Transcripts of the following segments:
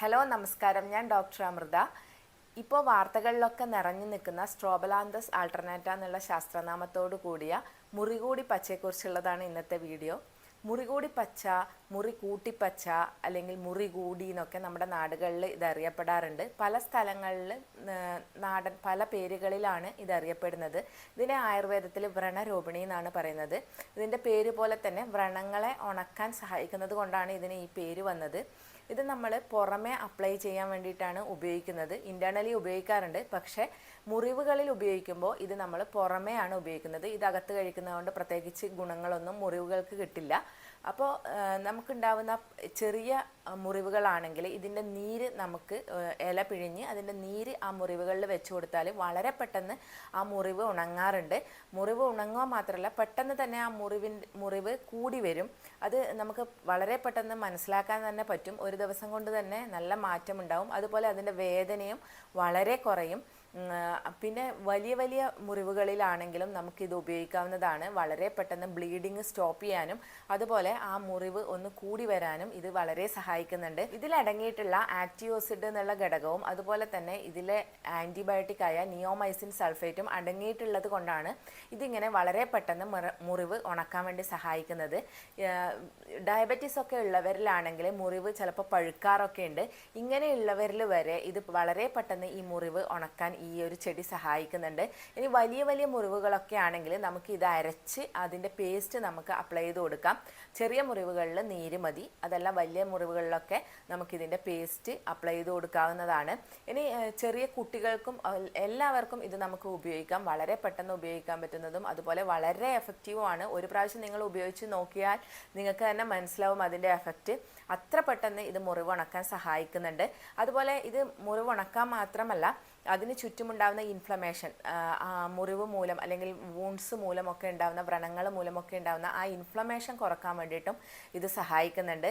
Hello നമസ്കാരം. ഞാൻ doctor Amrita. ഇപ്പോൾ വാർത്തകളിലൊക്കെ നിറഞ്ഞു നിൽക്കുന്ന സ്ട്രോബലാന്തസ് ആൾട്ടർനേറ്റ എന്നുള്ള ശാസ്ത്രനാമത്തോടു കൂടിയ മുറികൂടി പച്ചയെക്കുറിച്ചുള്ളതാണ് ഇന്നത്തെ വീഡിയോ. മുറികൂടി പച്ച മുറി കൂട്ടിപ്പച്ച അല്ലെങ്കിൽ മുറി കൂടി എന്നൊക്കെ നമ്മുടെ നാടുകളിൽ ഇതറിയപ്പെടാറുണ്ട്. പല സ്ഥലങ്ങളിൽ നാടൻ പല പേരുകളിലാണ് ഇതറിയപ്പെടുന്നത്. ഇതിനെ ആയുർവേദത്തിൽ വ്രണരോപിണി എന്നാണ് പറയുന്നത്. ഇതിന്റെ പേര് പോലെ തന്നെ വ്രണങ്ങളെ ഉണക്കാൻ സഹായിക്കുന്നത് കൊണ്ടാണ് ഇതിന് ഈ പേര് വന്നത്. ഇത് നമ്മൾ പുറമെ അപ്ലൈ ചെയ്യാൻ വേണ്ടിയിട്ടാണ് ഉപയോഗിക്കുന്നത്. ഇന്റേർണലി ഉപയോഗിക്കാറുണ്ട്. പക്ഷേ മുറിവുകളിൽ ഉപയോഗിക്കുമ്പോൾ ഇത് നമ്മൾ പുറമേയാണ് ഉപയോഗിക്കുന്നത്. ഇത് അകത്ത് കഴിക്കുന്നതുകൊണ്ട് പ്രത്യേകിച്ച് ഗുണങ്ങളൊന്നും മുറിവുകൾക്ക് കിട്ടില്ല. അപ്പോൾ നമുക്കുണ്ടാവുന്ന ചെറിയ മുറിവുകളാണെങ്കിൽ ഇതിന്റെ നീര് നമുക്ക് ഇല പിഴിഞ്ഞ് അതിന്റെ നീര് ആ മുറിവുകളിൽ വെച്ച് കൊടുത്താൽ വളരെ പെട്ടെന്ന് ആ മുറിവ് ഉണങ്ങാറുണ്ട്. മുറിവ് ഉണങ്ങുക മാത്രമല്ല പെട്ടെന്ന് തന്നെ ആ മുറിവിന്റെ മുറിവ് കൂടി വരും. അത് നമുക്ക് വളരെ പെട്ടെന്ന് മനസ്സിലാക്കാൻ തന്നെ പറ്റും. ഒരു ദിവസം കൊണ്ട് തന്നെ നല്ല മാറ്റമുണ്ടാവും. അതുപോലെ അതിന്റെ വേദനയും വളരെ കുറയും. പിന്നെ വലിയ വലിയ മുറിവുകളിലാണെങ്കിലും നമുക്കിത് ഉപയോഗിക്കാവുന്നതാണ്. വളരെ പെട്ടെന്ന് ബ്ലീഡിങ് സ്റ്റോപ്പ് ചെയ്യാനും അതുപോലെ ആ മുറിവ് ഒന്ന് കൂടി വരാനും ഇത് വളരെ സഹായിക്കുന്നുണ്ട്. ഇതിലടങ്ങിയിട്ടുള്ള ആക്ടിയോസിഡ് എന്നുള്ള ഘടകവും അതുപോലെ തന്നെ ഇതിലെ ആന്റിബയോട്ടിക് ആയ നിയോമൈസിൻ സൾഫേറ്റും അടങ്ങിയിട്ടുള്ളത് കൊണ്ടാണ് ഇതിങ്ങനെ വളരെ പെട്ടെന്ന് മുറിവ് ഉണക്കാൻ വേണ്ടി സഹായിക്കുന്നത്. ഡയബറ്റീസ് ഒക്കെ ഉള്ളവരിലാണെങ്കിൽ മുറിവ് ചിലപ്പോൾ പഴുക്കാറൊക്കെ ഉണ്ട്. ഇങ്ങനെയുള്ളവരിൽ വരെ ഇത് വളരെ പെട്ടെന്ന് ഈ മുറിവ് ഉണക്കാൻ ഈ ഒരു ചെടി സഹായിക്കുന്നുണ്ട്. ഇനി വലിയ വലിയ മുറിവുകളൊക്കെ ആണെങ്കിൽ നമുക്ക് ഇത് അരച്ച് അതിന്റെ പേസ്റ്റ് നമുക്ക് അപ്ലൈ ചെയ്ത് കൊടുക്കാം. ചെറിയ മുറിവുകളിൽ നീര് മതി. അതല്ല വലിയ മുറിവുകളിലൊക്കെ നമുക്കിതിന്റെ പേസ്റ്റ് അപ്ലൈ ചെയ്ത് കൊടുക്കാവുന്നതാണ്. ഇനി ചെറിയ കുട്ടികൾക്കും എല്ലാവർക്കും ഇത് നമുക്ക് ഉപയോഗിക്കാം. വളരെ പെട്ടെന്ന് ഉപയോഗിക്കാൻ പറ്റുന്നതും അതുപോലെ വളരെ എഫക്റ്റീവുമാണ് ഒരു പ്രാവശ്യം നിങ്ങൾ ഉപയോഗിച്ച് നോക്കിയാൽ നിങ്ങൾക്ക് തന്നെ മനസ്സിലാവും അതിന്റെ എഫക്റ്റ് അത്ര പെട്ടെന്ന് ഇത് മുറിവുണക്കാൻ സഹായിക്കുന്നുണ്ട്. അതുപോലെ ഇത് മുറിവുണക്കാൻ മാത്രമല്ല അതിന് ചുറ്റുമുണ്ടാകുന്ന ഇൻഫ്ലമേഷൻ മുറിവ് മൂലം അല്ലെങ്കിൽ വൂൺസ് മൂലമൊക്കെ ഉണ്ടാകുന്ന വ്രണങ്ങൾ മൂലമൊക്കെ ഉണ്ടാകുന്ന ആ ഇൻഫ്ലമേഷൻ കുറയ്ക്കാൻ വേണ്ടിയിട്ടും ഇത് സഹായിക്കുന്നുണ്ട്.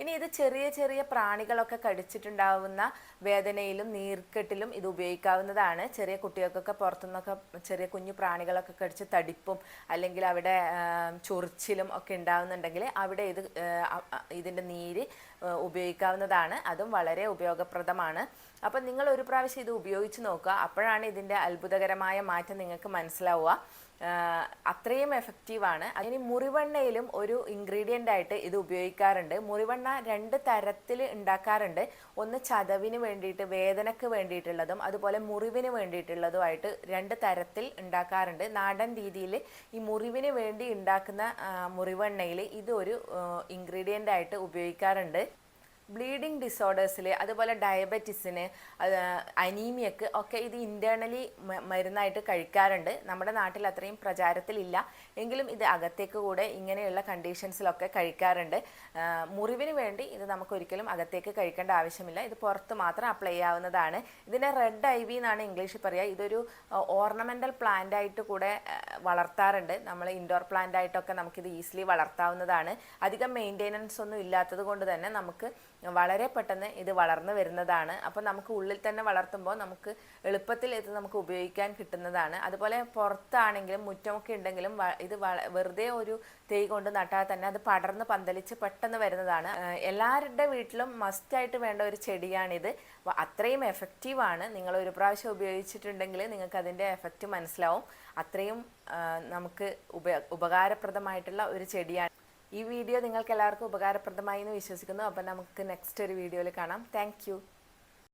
ഇനി ഇത് ചെറിയ ചെറിയ പ്രാണികളൊക്കെ കടിച്ചിട്ടുണ്ടാവുന്ന വേദനയിലും നീർക്കെട്ടിലും ഇത് ഉപയോഗിക്കാവുന്നതാണ്. ചെറിയ കുട്ടികൾക്കൊക്കെ പുറത്തുനിന്നൊക്കെ ചെറിയ കുഞ്ഞു പ്രാണികളൊക്കെ കടിച്ച് തടിപ്പും അല്ലെങ്കിൽ അവിടെ ചൊറിച്ചിലും ഒക്കെ ഉണ്ടാവുന്നുണ്ടെങ്കിൽ അവിടെ ഇത് ഇതിന്റെ നീര് ഉപയോഗിക്കാവുന്നതാണ്. അതും വളരെ ഉപയോഗപ്രദമാണ്. അപ്പം നിങ്ങൾ ഒരു പ്രാവശ്യം ഇത് ഉപയോഗിച്ച് നോക്കുക. അപ്പോഴാണ് ഇതിന്റെ അത്ഭുതകരമായ മാറ്റം നിങ്ങൾക്ക് മനസ്സിലാവുക. അത്രയും എഫക്റ്റീവാണ് അതിന് മുറിവെണ്ണയിലും ഒരു ഇൻഗ്രീഡിയന്റ് ആയിട്ട് ഇത് ഉപയോഗിക്കാറുണ്ട്. മുറിവെണ്ണ രണ്ട് തരത്തിൽ ഉണ്ടാക്കാറുണ്ട്. ഒന്ന് ചതവിന് വേണ്ടിയിട്ട് വേദനക്ക് വേണ്ടിയിട്ടുള്ളതും അതുപോലെ മുറിവിന് വേണ്ടിയിട്ടുള്ളതുമായിട്ട് രണ്ട് തരത്തിൽ ഉണ്ടാക്കാറുണ്ട്. നാടൻ രീതിയിൽ ഈ മുറിവിന് വേണ്ടി ഉണ്ടാക്കുന്ന മുറിവെണ്ണയിൽ ഇതൊരു ഇൻഗ്രീഡിയന്റ് ആയിട്ട് ഉപയോഗിക്കാറുണ്ട്. ബ്ലീഡിങ് ഡിസോർഡേഴ്സിൽ അതുപോലെ ഡയബറ്റിസിന് അനീമിയക്ക് ഒക്കെ ഇത് ഇന്റേർണലി മരുന്നായിട്ട് കഴിക്കാറുണ്ട്. നമ്മുടെ നാട്ടിൽ അത്രയും പ്രചാരത്തിലില്ല. എങ്കിലും ഇത് അകത്തേക്ക് കൂടെ ഇങ്ങനെയുള്ള കണ്ടീഷൻസിലൊക്കെ കഴിക്കാറുണ്ട്. മുറിവിന് വേണ്ടി ഇത് നമുക്കൊരിക്കലും അകത്തേക്ക് കഴിക്കേണ്ട ആവശ്യമില്ല. ഇത് പുറത്ത് മാത്രം അപ്ലൈ ചെയ്യാവുന്നതാണ് ഇതിനെ റെഡ് ഐ വി എന്നാണ് ഇംഗ്ലീഷിൽ പറയുക ഇതൊരു ഓർണമെന്റൽ പ്ലാന്റ് ആയിട്ട് കൂടെ വളർത്താറുണ്ട്. നമ്മൾ ഇൻഡോർ പ്ലാന്റ് ആയിട്ടൊക്കെ നമുക്കിത് ഈസിലി വളർത്താവുന്നതാണ്. അധികം മെയിന്റെനൻസ് ഒന്നും ഇല്ലാത്തത് കൊണ്ട് തന്നെ നമുക്ക് വളരെ പെട്ടെന്ന് ഇത് വളർന്നു വരുന്നതാണ്. അപ്പോൾ നമുക്ക് ഉള്ളിൽ തന്നെ വളർത്തുമ്പോൾ നമുക്ക് എളുപ്പത്തിൽ ഇത് നമുക്ക് ഉപയോഗിക്കാൻ കിട്ടുന്നതാണ്. അതുപോലെ പുറത്താണെങ്കിലും മുറ്റമൊക്കെ ഉണ്ടെങ്കിലും ഇത് വെറുതെ ഒരു തൈ കൊണ്ട് നട്ടാൽ തന്നെ അത് പടർന്ന് പന്തലിച്ച് പെട്ടെന്ന് വരുന്നതാണ്. എല്ലാവരുടെ വീട്ടിലും മസ്റ്റായിട്ട് വേണ്ട ഒരു ചെടിയാണിത്. അത്രയും അത്രയും എഫക്റ്റീവാണ് നിങ്ങൾ ഒരു പ്രാവശ്യം ഉപയോഗിച്ചിട്ടുണ്ടെങ്കിൽ നിങ്ങൾക്ക് അതിന്റെ എഫക്റ്റ് മനസ്സിലാവും. അത്രയും നമുക്ക് ഉപ ഉപകാരപ്രദമായിട്ടുള്ള ഒരു ചെടിയാണ്. ഈ വീഡിയോ നിങ്ങൾക്ക് എല്ലാവർക്കും ഉപകാരപ്രദമായി എന്ന് വിശ്വസിക്കുന്നു. അപ്പം നമുക്ക് നെക്സ്റ്റ് ഒരു വീഡിയോയിൽ കാണാം. താങ്ക്